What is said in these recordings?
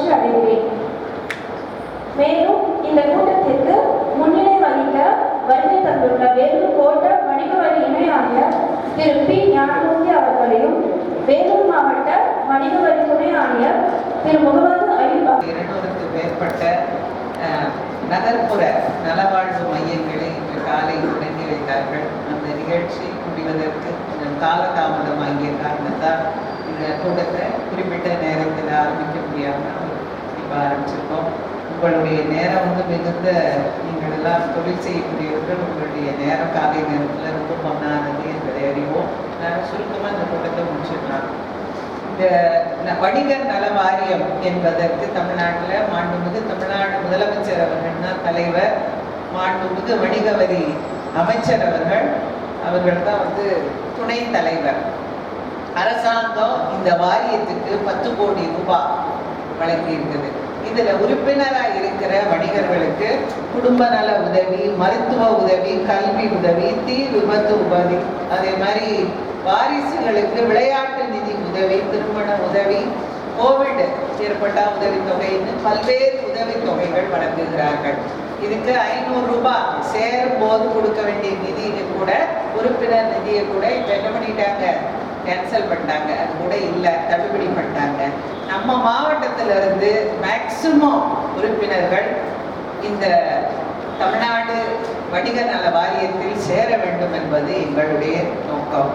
என்று அடைகிறேன். மேலும் இந்த கூட்டத்திற்கு முன்னிலை வகிக்க வருகை தந்துள்ள வேலூர் கோட்ட வணிக வரி இணை ஆணையர் திரு பி. ஞானமூர்த்தி அவர்களையும் வேலூர் மாவட்ட வணிக வரி துணை ஆணையர் திரு முகமது அலிபா இருநூறுக்கு மேற்பட்ட நகர்ப்புற நலவாழ்வு மையங்களை இன்று காலை தொடங்கி வைத்தார்கள். அந்த நிகழ்ச்சி முடிவதற்கு கொஞ்சம் காலதாமதமாகிய காரணத்தால் இந்த கூட்டத்தை குறிப்பிட்ட நேரத்தில் ஆரம்பிக்க முடியாமல் இப்போ ஆரம்பிச்சிருக்கோம். உங்களுடைய நேரம் வந்து மிகுந்த நீங்கள் எல்லாம் தொழில் செய்யக்கூடியவர்கள் உங்களுடைய நேரம் காலை நேரத்தில் ரொம்ப பொன்னானது என்பதை அறிவோம். நான் சுருக்கமாக இந்த கூட்டத்தை முடிச்சிடலாம். இந்த ந- வணிகர் நல வாரியம் என்பதற்கு தமிழ்நாட்டில் மாண்புமிகு தமிழ்நாடு முதலமைச்சர் அவர்கள் தான் தலைவர். மாண்புமிகு வணிக வரி அமைச்சர் அவர்கள். அவர்கள் தான் வந்து துணை தலைவர். அரசாங்கம் இந்த வாரியத்துக்கு பத்து கோடி ரூபாய் வழங்கி இருக்குது இதுல உறுப்பினரா இருக்கிற வணிகர்களுக்கு குடும்ப நல உதவி மருத்துவ உதவி கல்வி உதவி தீ விபத்து உதவி அதே மாதிரி வாரிசுகளுக்கு விளையாட்டு நிதி உதவி திருமண உதவி கோவிட் ஏற்பட்ட உதவித்தொகைன்னு பல்வேறு உதவித்தொகைகள் வழங்குகிறார்கள். இதுக்கு ஐநூறு ரூபாய் சேரும் போது கொடுக்க வேண்டிய நிதியை கூட உறுப்பினர் நிதியை கூட இப்போ என்ன பண்ணிட்டாங்க? கேன்சல் பண்ணிட்டாங்க. அது கூட இல்லை தள்ளுபடி பண்ணிட்டாங்க. நம்ம மாவட்டத்தில் இருந்து மேக்சிமம் உறுப்பினர்கள் இந்த தமிழ்நாடு வணிக நல வாரியத்தில் சேர வேண்டும் என்பது எங்களுடைய நோக்கம்.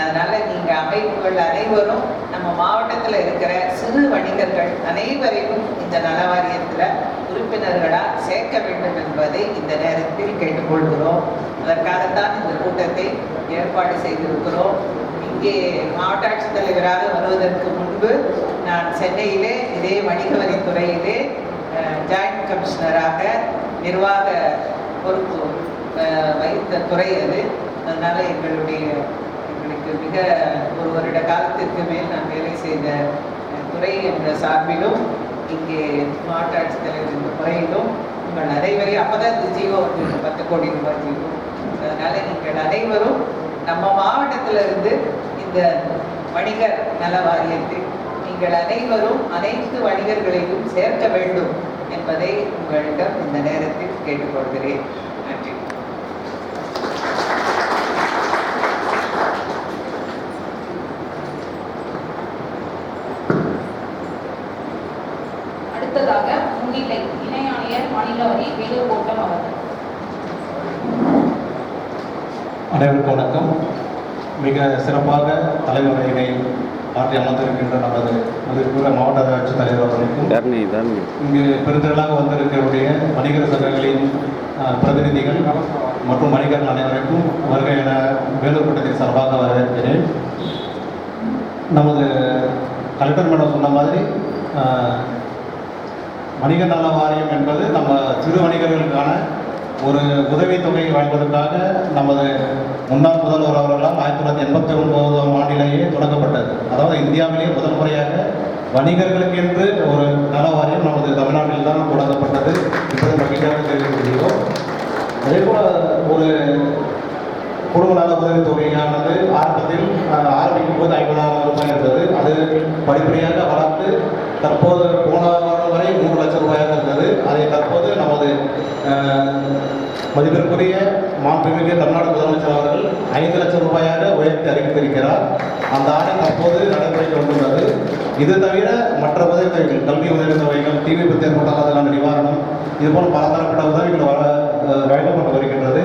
அதனால நீங்க அமைப்புகள் அனைவரும் நம்ம மாவட்டத்தில் இருக்கிற சிறு வணிகர்கள் அனைவரையும் இந்த நல வாரியத்தில் உறுப்பினர்களாக சேர்க்க வேண்டும் என்பதை இந்த நேரத்தில் கேட்டுக்கொள்கிறோம். அதற்காகத்தான் இந்த கூட்டத்தை ஏற்பாடு செய்திருக்கிறோம். இங்கே மாவட்ட ஆட்சித்தலைவராக வருவதற்கு முன்பு நான் சென்னையிலே இதே வணிக வரித்துறையிலே ஜாயிண்ட் கமிஷனராக நிர்வாக பொறுப்பு வைத்த வகித்த துறை அது. அதனால் எங்களுடைய எங்களுக்கு மிக ஒரு வருட காலத்திற்கு மேல் நான் வேலை செய்த துறை என்ற சார்பிலும் இங்கே மாவட்ட ஆட்சித்தலைவர் என்ற முறையிலும் உங்கள் அனைவரையும் அப்பதான் இந்த ஜீவோ வந்து பத்து கோடி ரூபாய் ஜீவோ அதனால் நீங்கள் அனைவரும் நம்ம மாவட்டத்திலிருந்து இந்த வணிகர் நல வாரியத்தில் நீங்கள் அனைவரும் அனைத்து வணிகர்களையும் சேர்க்க வேண்டும் என்பதை உங்களிடம் இந்த நேரத்தில் கேட்டுக்கொள்கிறேன். நன்றி. அடுத்ததாக முன்னிலை இணை ஆணையர் மாநில வரி வேலூர் கோட்டம் அவர்கள். அனைவருக்கும் வணக்கம். மிக சிறப்பாக தலைமுறையினை ஆற்றி அமர்ந்திருக்கின்ற நமது மதிப்புள்ள மாவட்ட ஆட்சித் தலைவர் அவர்களுக்கும் இங்கு பெருந்திரளாக வந்திருக்கக்கூடிய வணிகர் சங்கங்களின் பிரதிநிதிகள் மற்றும் வணிகர்கள் அனைவருக்கும் வருகை என வேலூர் கூட்டத்தின் சார்பாக வரவேற்கிறேன். நமது கலெக்டர் மேடம் சொன்ன மாதிரி வணிக நல வாரியம் என்பது நம்ம சிறு வணிகர்களுக்கான ஒரு உதவித்தொகை வழங்குவதற்காக நமது முன்னாள் முதல்வர் அவர்களால் ஆயிரத்தி தொள்ளாயிரத்தி எண்பத்தி ஒன்பதாம் ஆண்டிலேயே தொடங்கப்பட்டது. அதாவது இந்தியாவிலேயே முதல் முறையாக வணிகர்களுக்கு என்று ஒரு நல வாரியம் நமது தமிழ்நாட்டில் தான் தொடங்கப்பட்டது இப்போது மகிழ்ச்சியாக தெரிவிக்கிறோம் அதே போல ஒரு குடும்ப நல உதவித்தொகையானது ஆரம்பத்தில் ஆரம்பிக்கும் போது ஐம்பதாயிரம் ரூபாய் இருந்தது. அது படிப்படியாக வளர்த்து தற்போது போன வருடம் வரை மூன்று லட்சம் ரூபாயாக இருந்தது அதை தற்போது நமது அஹ், மதிப்பிற்குரிய மாண்புமிகு தமிழ்நாடு முதலமைச்சர் அவர்கள் ஐந்து லட்சம் ரூபாயாக உயர்த்தி அறிவித்திருக்கிறார். அந்த ஆணை தற்போது நடைமுறைக்கு வந்துள்ளது. இது தவிர மற்ற உதவித்தொகைகள் கல்வி உதவித்தொகைகள் டிவி விபத்து ஏற்பட்டால் நிவாரணம் இதுபோல் பலதரப்பட்ட உதவிகள் வர வழங்கப்பட்டு வருகின்றது.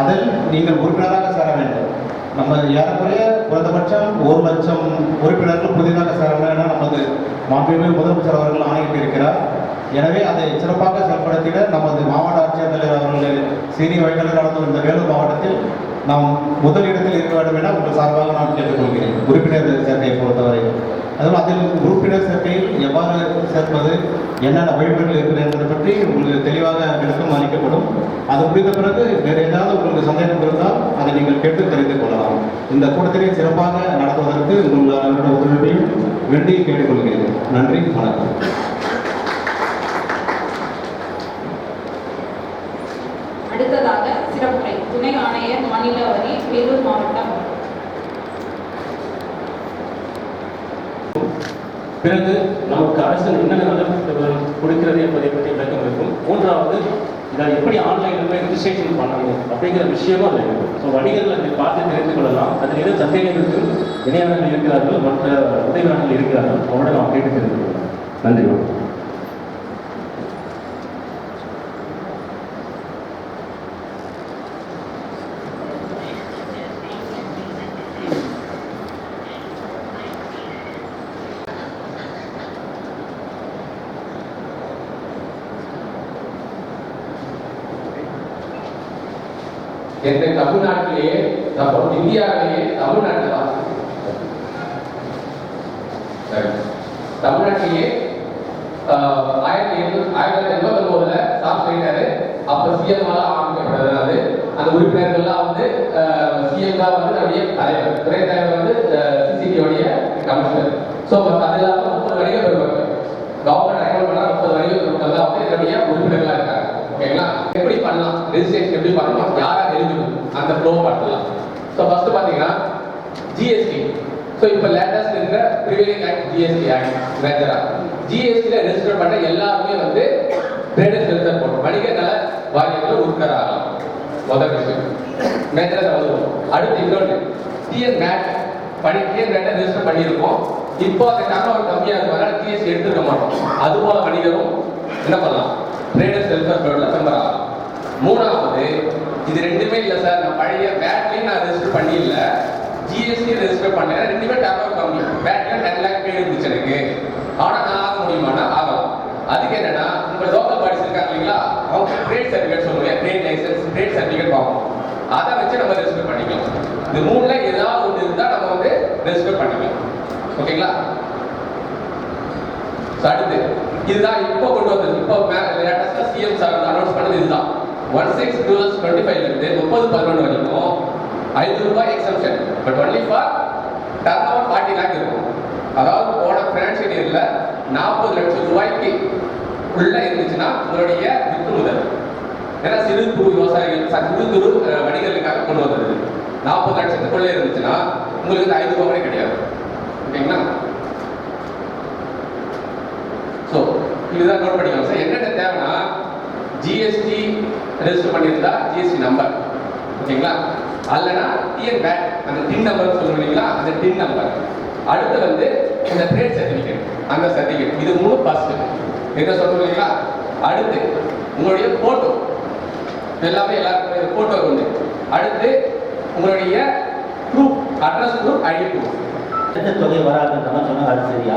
அதில் நீங்கள் உறுப்பினராக சேர வேண்டும். நம்ம ஏறக்குறைய குறைந்தபட்சம் ஒரு லட்சம் உறுப்பினர்கள் புதிதாக சேர வேண்டும் என நமது மாண்புமிகு முதலமைச்சர் அவர்கள் ஆணையிட்டிருக்கிறார். எனவே அதை சிறப்பாக செயல்படுத்திட நமது மாவட்ட ஆட்சியர் தலைவர் சீனிய வழிகளில் நடத்தும் இந்த வேலூர் மாவட்டத்தில் நாம் முதலிடத்தில் இருக்க வேண்டும் என உங்கள் சார்பாக நான் கேட்டுக்கொள்கிறேன். உறுப்பினர் சேர்க்கையை பொறுத்தவரை. அதுவும் அதில் உறுப்பினர் சேர்க்கையில் எவ்வாறு சேர்ப்பது என்னென்ன வழிமுறைகள் இருக்கிறது என்பதை பற்றி உங்களுக்கு தெளிவாக விளக்கம் அளிக்கப்படும். அது முடிந்த பிறகு வேறு ஏதாவது உங்களுக்கு சந்தேகம் இருந்தால் அதை நீங்கள் கேட்டு தெரிந்து கொள்ளலாம். இந்த கூட்டத்திலே சிறப்பாக நடத்துவதற்கு உங்களுடைய ஒத்துழைப்பையும் வேண்டி கேட்டுக்கொள்கிறேன். நன்றி வணக்கம் அடுத்ததாக சிறப்புரை துணை ஆணையர் மாநில வரி வேலூர் மாவட்டம். பிறகு நமக்கு அரசு என்னென்ன கொடுக்கிறது என்பதை பற்றி விளக்கம் இருக்கும். மூன்றாவது இதை எப்படி ஆன்லைனில் போய் ரிஜிஸ்ட்ரேஷன் பண்ணணும் அப்படிங்கிற விஷயமும் அதில் இருக்கும். ஸோ வணிகர்கள் அதை பார்த்து தெரிந்து கொள்ளலாம். அதில் எதுவும் சந்தேகங்களுக்கு இணையாளர்கள் இருக்கிறார்கள் மற்ற உதவியாளர்கள் இருக்கிறார்கள் அவங்களோட நாம் கேட்டு தெரிந்து கொள்ளலாம். நன்றி என்று தமிழ்நாட்டிலேயே நம்ம இந்தியாவிலேயே தமிழ்நாட்டில் தான் தமிழ்நாட்டிலேயே ஆயிரத்தி எண்ணூத்தி ஆயிரத்தி எண்பத்தி ஒன்பதுல சாப் செய்தாரு அப்ப சிஎம் ஆரம்பிக்கப்பட்டது அந்த உறுப்பினர்கள்லாம் வந்து சிஎம் தான் வந்து நம்முடைய தலைவர் துறை தலைவர் வந்து சிசிடியோடைய கமிஷனர். ஸோ அது இல்லாமல் முப்பது வணிக பெருமக்கள் கவர்மெண்ட் ரெக்கமெண்ட் பண்ணால் முப்பது வணிக பெருமக்கள் தான் வந்து என்னுடைய இருக்காங்க ஓகேங்களா எப்படி பண்ணலாம் ரெஜிஸ்ட்ரேஷன் எப்படி பண்ணணும் யாரா எலிஜிபிள் அந்த ஃப்ளோ பண்ணலாம் ஸோ ஃபர்ஸ்ட் பாத்தீங்கன்னா ஜிஎஸ்டி ஸோ இப்போ லேட்டஸ்ட் இருக்கிற ப்ரிவேலிங் ஆக்ட் ஜிஎஸ்டி ஆக்ட் மேஜரா ஜிஎஸ்டியில் ரெஜிஸ்டர் பண்ண எல்லாருமே வந்து ட்ரேடர்ஸ் ரெஜிஸ்டர் போடணும். வணிக நல வாரியத்தில் உறுப்பினர் ஆகலாம் முதல் விஷயம். மேஜரா வந்து அடுத்து இன்னொன்று. டிஎன் மேட் படி டிஎன் மேட்டை ரெஜிஸ்டர் பண்ணியிருக்கோம். இப்போ அந்த டர்ன் ஓவர் கம்மியாக இருக்கிறதுனால ஜிஎஸ்டி எடுத்துக்க மாட்டோம். அது போல வணிகரும் என்ன பண்ணலாம்? ட்ரேடர்ஸ் வெல்ஃபேர் போர்டில் மெம்பர் ஆகலாம் மூணாவது இது ரெண்டுமே இல்லை சார். நான் பழைய வேட்லையும் நான் ரெஜிஸ்டர் பண்ணி இல்லை ஜிஎஸ்டி ரெஜிஸ்டர் பண்ணேன் ரெண்டுமே டர்ன் கம்மி பேட்ல டென் லேக் பே இருந்துச்சு எனக்கு ஆனால் நான் ஆக முடியுமானா ஆகலாம் அதுக்கு என்னன்னா உங்க லோக்கல் பாடிஸ் இருக்காங்க இல்லைங்களா ட்ரேட் சர்டிஃபிகேட் சொல்லுவேன் ட்ரேட் லைசன்ஸ் ட்ரேட் சர்டிஃபிகேட் வாங்கணும். அதை வச்சு நம்ம ரெஜிஸ்டர் பண்ணிக்கலாம். இது மூணுல ஏதாவது ஒன்று இருந்தால் நம்ம வந்து ரெஜிஸ்டர் பண்ணிக்கலாம். ஓகேங்களா அடுத்து. இதுதான் இப்போ கொண்டு வந்தது. இப்போ லேட்டஸ்டாக சிஎம் சார் அனௌன்ஸ் பண்ணது இதுதான். One six two thousand twenty ஃபைவ்லேருந்து முப்பது பதினொன்று வரைக்கும் ஐநூறு ரூபாய் exemption but only for turnover forty lakh இருக்கும். அதாவது போன ஃபினான்ஷியல் இயரில் நாற்பது லட்சம் ரூபாய்க்கு உள்ள இருந்துச்சுன்னா உங்களுடைய விற்று முதல். ஏன்னா சிறு குறு விவசாயிகள் சிறு குறு வணிகர்களுக்காக கொண்டு வந்தது. நாற்பது லட்சத்துக்குள்ளே இருந்துச்சுன்னா உங்களுக்கு இந்த ஐநூறு ரூபாய் கிடையாது. ஓகேங்களா? ஸோ இதுதான் நோட் பண்ணிக்கலாம் சார். என்னென்ன தேவைன்னா ஜிஎஸ்டி ரெஜிஸ்டர் பண்ணியிருந்தா ஜிஎஸ்டி நம்பர் ஓகேங்களா? அல்லனா டிஎன் பேட் அந்த டின் நம்பர் சொல்லுவோம் இல்லைங்களா? அந்த டின் நம்பர் அடுத்து வந்து இந்த ட்ரேட் சர்டிஃபிகேட் அந்த சர்டிஃபிகேட் இது மூணு ஃபர்ஸ்ட் என்ன சொல்றோம் இல்லைங்களா? அடுத்து உங்களுடைய போட்டோ எல்லாமே எல்லாருக்கும் போட்டோ உண்டு. அடுத்து உங்களுடைய proof address proof ID proof எந்த தொகை வராதுன்ற மாதிரி சொன்னாங்க அது சரியா?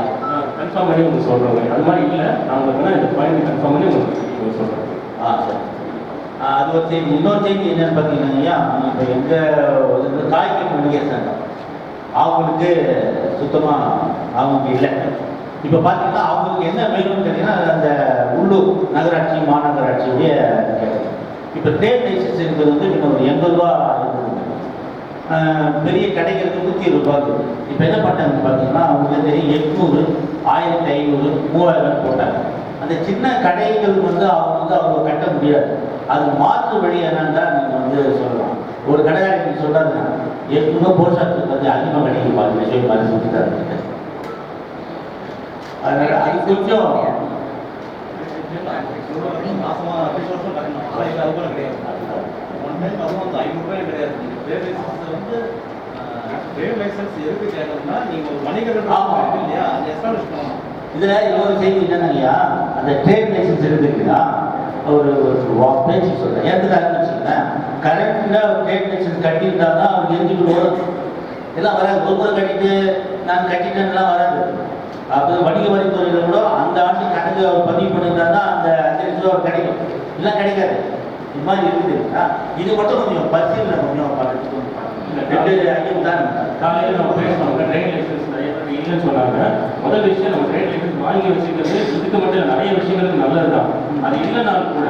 கன்ஃபார்ம் பண்ணி உங்களுக்கு சொல்கிறோம் அது மாதிரி இல்லை. நான் உங்களுக்கு வேணா இந்த பாயிண்ட் கன்ஃபார்ம் பண்ணி உங்களுக்கு சொல்கிறேன் ஆ சரி. ஆ, அது ஒரு செய்தி. இன்னொரு செய்தி என்னன்னு பார்த்தீங்கன்னா ஐயா இப்போ எங்கள் காய்கறி வணிகர் சங்கம். அவங்களுக்கு சுத்தமாக அவங்க இல்லை. இப்போ பார்த்தீங்கன்னா அவங்களுக்கு என்ன வேணும்னு கேட்டீங்கன்னா அந்த உள்ளூர் நகராட்சி மாநகராட்சியுடைய இப்போ ட்ரேட் லைசன்ஸ் வந்து இப்போ ஒரு எண்பது ரூபா பெரிய கடைகளுக்கு நூற்றி இருபது ரூபா இருக்குது. இப்போ என்ன பண்ணாங்க பார்த்தீங்கன்னா அவங்க தெரியும் எட்நூறு ஆயிரத்தி ஐநூறு மூவாயிரம் போட்டாங்க. அந்த சின்ன கடைகள் வந்து அவங்க வந்து அவங்க கட்ட முடியாது. அது மாற்று வழி என்னன்னு தான் நீங்கள் வந்து சொல்லலாம். ஒரு கடைக்காரி நீங்கள் சொல்கிறாங்க எட்நூறு போஸ்ட் பற்றி அதிகமாக கிடைக்கும் பாருங்க விஷயம் மாதிரி சொல்லிட்டாரு. அதனால அது கொஞ்சம் இதில் இன்னொரு செய்தி என்னன்னாங்கய்யா அந்த ட்ரேட் லைசன்ஸ் இருக்குங்களா ஒரு ஒரு பேச்சு சொல்கிறேன் ஏற்றுக்காருன்னு வச்சுக்கோங்களேன் கரெக்டாக ஒரு ட்ரேட் லைசன்ஸ் கட்டியிருந்தா தான் அவர் எரிஞ்சுட்டு எல்லாம் வராது. ஒரு முறை கட்டிட்டு நான் கட்டிட்டேன்லாம் வராது. அப்போ வணிக வரித்துறையில் கூட அந்த ஆண்டு கணக்கு அவர் பதிவு பண்ணியிருந்தா தான் அந்த அஞ்சு ரூபா கிடைக்கும். இல்லை கிடைக்காது. இது மாதிரி இருக்குது. இது மட்டும் கொஞ்சம் பரிசீலனை கொஞ்சம் பார்த்துட்டு காலையில் நம்ம பேசணும் ட்ரெயின் லைசன்ஸ் இல்லைன்னு சொன்னாங்க. முதல் விஷயம் நம்ம ட்ரெயின் லைசன்ஸ் வாங்கி வச்சுக்கிறது இதுக்கு மட்டும் நிறைய விஷயங்களுக்கு நல்லது தான் அது இல்லைனாலும் கூட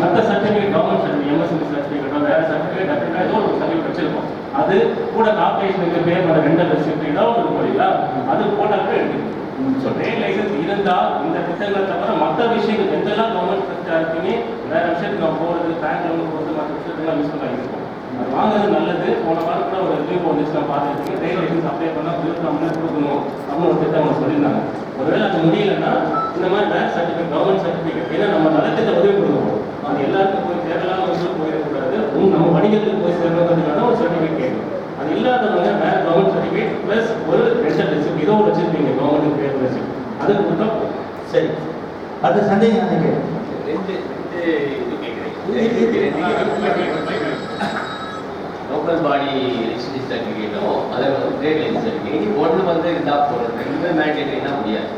மற்ற சர்டிஃபிகேட் கவர்மெண்ட் சர்டிஃபிகேட் எம்எஸ்எம்பி சர்டிஃபிகேட்டோ வேற சர்டிஃபிகேட் டெஃபினட்டாக ஏதோ ஒரு சர்டிஃபிகேட் வச்சிருக்கோம். அது கூட கார்பரேஷனுக்கு பே பண்ண ரெண்டு ரெசிப்ட் ஏதோ ஒன்று இருக்கும் அது போட்டாக்க கூட ஸோ ட்ரெயின் லைசன்ஸ் இருந்தால் இந்த திட்டங்களை தவிர மற்ற விஷயங்கள் எந்தெல்லாம் கவர்மெண்ட் செக்டர் இருக்குமே வேற விஷயத்துக்கு நம்ம போகிறது பேங்க் லோன் போகிறது மற்ற விஷயத்துலாம் யூஸ் பண்ணலாம் இருக்கும் அது வாங்குறது நல்லது. போன வாரம் கூட ஒரு ரிவ்யூ வந்துச்சு நான் பார்த்துருக்கேன். ட்ரேட் லைசன்ஸ் அப்ளை பண்ணால் கொடுக்காம கொடுக்கணும் அப்படின்னு ஒரு திட்டம் அவங்க சொல்லியிருந்தாங்க. ஒருவேளை அது முடியலன்னா இந்த மாதிரி பேங்க் சர்டிஃபிகேட் கவர்மெண்ட் சர்டிஃபிகேட் ஏன்னா நம்ம நலத்திட்ட உதவி கொடுக்கணும். அது எல்லாருக்கும் போய் தேவையில்லாம போயிடக்கூடாது நம்ம வணிகத்துக்கு போய் சேர்றதுக்கான ஒரு சர்டிஃபிகேட் கேட்கும். அது இல்லாதவங்க பேங்க் கவர்மெண்ட் சர்டிஃபிகேட் ப்ளஸ் ஒரு ரெண்டல் ரெசிப்ட் ஏதோ ஒரு வச்சிருப்பீங்க கவர்மெண்ட் பேர் ரெசிப்ட் அது போதும். சரி. அது சந்தேகம் எனக்கு. ரெண்டு இது லோக்கல் பாடி ரெஜிஸ்ட்ரேஷன் சர்டிஃபிகேட்டும் அதை வந்து லைசன்ஸ் சர்டிஃபிகேட் ஒன்று வந்து இருந்தால் போதும். ரெண்டுமே மேண்டேட்டரினா முடியாது.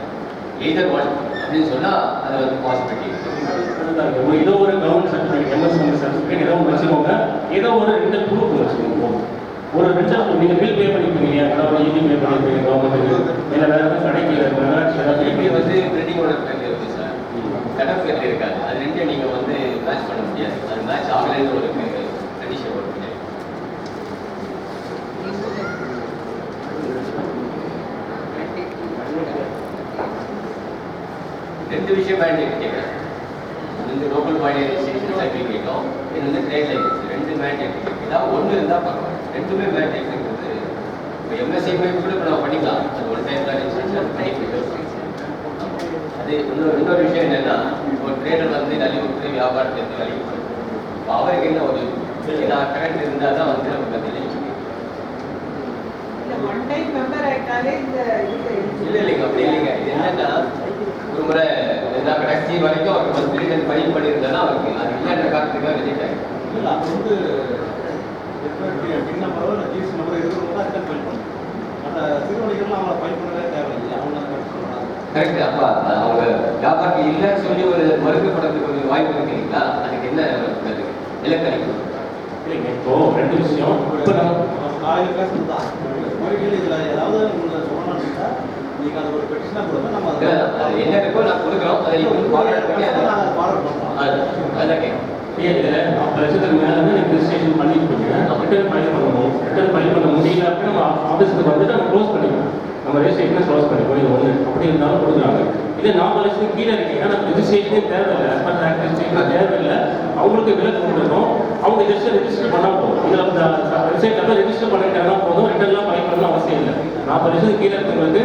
எய்தர் ஒன் அப்படின்னு சொன்னால் அது வந்து பாசிபிலிட்டி இது. ஒரு ஏதோ ஒரு கவர்மெண்ட் சர்டிஃபிகேட் எம்எஸ் சர்டிஃபிகேட் ஏதோ ஒன்று வச்சுக்கோங்க ஏதோ ஒரு ரெண்டு ப்ரூஃப் வச்சுக்கோங்க. ஒரு ரெண்டு நீங்க பில் பே பண்ணிருப்பீங்க இல்லையா? ஏதாவது இடி பே பண்ணிருப்பீங்க கவர்மெண்ட்டுக்கு இல்லை வேற ஏதாவது கடைக்கு நகராட்சி வந்து பேர்ல இருக்கு சார். கடை பேர்ல இருக்காது. அது ரெண்டையும் நீங்கள் வந்து மேட்ச் பண்ண முடியாது. அது மேட்ச் ஆகலைன்னு ஒரு கண்டிஷன் வரும். ரெண்டு விஷயம் கேட்குறேன் இந்த லோக்கல் பாடி சர்டிஃபிகேட்டும் இது வந்து ட்ரேட் லைசன்ஸ் ரெண்டு மேண்டேட் இதான் ஒன்று இருந்தால் பரவாயில்ல ரெண்டுமே மேண்டேட் இருக்கிறது இப்போ எம்எஸ்சி எம்எஸ்சிமே கூட இப்போ நம்ம பண்ணிக்கலாம் அது ஒன் டைம் தான் ரெஜிஸ்ட்ரேஷன் அது டைம் அது இன்னொரு இன்னொரு விஷயம் என்னென்னா இப்போ ட்ரேடர் வந்து நலிவுற்று வியாபாரத்தை இருந்து நலிவுற்று இப்போ அவருக்கு என்ன ஒரு நான் கரண்ட் இருந்தால் தான் வந்து நமக்கு அந்த இல்லை இல்லைங்க அப்படி இல்லைங்க. இது என்னன்னா ஒரு முறை கடைசி வரைக்கும் அவர் வந்து ரிட்டர்ன் ஃபைல் பண்ணியிருந்தேன்னா அவருக்கு அது இல்லைன்ற காரணத்துக்காக ரிஜெக்ட் ஆகிடும் இல்லை அது வந்து பின் நம்பரோ இல்லை ஜிஎஸ்டி நம்பரோ இருக்கிறவங்க தான் ரிட்டர்ன் ஃபைல் பண்ணணும் மற்ற சிறுவணிகள்லாம் அவங்கள ஃபைல் பண்ணவே தேவையில்லை. அவங்க கரெக்ட் அப்பா அவங்க வியாபாரம் இல்லைன்னு சொல்லி ஒரு மறுக்கப்படுறதுக்கு ஒரு வாய்ப்பு இருக்கு இல்லைங்களா? அதுக்கு என்ன இல்லைங்க இப்போ ரெண்டு விஷயம். இப்போ நம்ம காலையில் பேசுறது தான் இதில் ஏதாவது உங்களுக்கு சொல்லணும்னு நீங்கள் அதை ஒரு பெட்டிஷனாக கொடுங்க நம்ம அது என்ன இருக்கோ நான் கொடுக்குறோம் அதை பண்ணி நாங்கள் ஃபார்வர்ட் பண்ணுறோம் அது அதான் கேட்கும் இதில் நாற்பது லட்சத்துக்கு மேலே வந்து நீங்கள் ரிஜிஸ்ட்ரேஷன் பண்ணிருப்பீங்க ரிட்டர்ன் ஃபைல் பண்ணணும் ரிட்டர்ன் ஃபைல் பண்ண முடியல அப்படின்னா நம்ம ஆஃபீஸுக்கு வந்துட்டு நம்ம க்ளோஸ் பண்ணிக்கலாம். நம்ம ரெஜிஸ்ட்ரேஷனை க்ளோஸ் பண்ணிப்போம் இது ஒன்று அப்படி இருந்தாலும் கொடுக்குறாங்க இதே நாற்பது லட்சத்துக்கு கீழே இருக்கீங்கன்னா நம்ம ரெஜிஸ்ட்ரேஷனே தேவையில்லை. பட் ஆக்ட் ரெஜிஸ்ட்ரேஷன் தேவையில்லை. அவங்களுக்கு விலக்கு கொடுக்கணும். அவங்க ஜஸ்ட் ரெஜிஸ்டர் பண்ணால் போதும். இதில் வெப்சைட்டில் ரெஜிஸ்டர் பண்ணிட்டாங்கன்னா போதும். ரிட்டர்ன்லாம் ஃபைல் பண்ணணும் அவசியம் இல்லை. நாற்பது லட்சத்துக்கு கீழே இருக்கிறவங்களுக்கு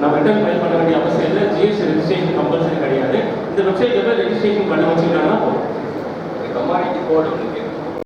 நம்ம ரிட்டர்ன் ஃபைல் பண்ண வேண்டிய அவசியம் இல்லை. ஜிஎஸ்டி ரெஜிஸ்ட்ரேஷன் கம்பல்சரி கிடையாது. இந்த வெப்சைட்டில் போய் ரெஜிஸ்ட்ரேஷன் பண்ண வச்சுக்கிட்டாங்கன்னா போதும். கமாடிட்டி கோடு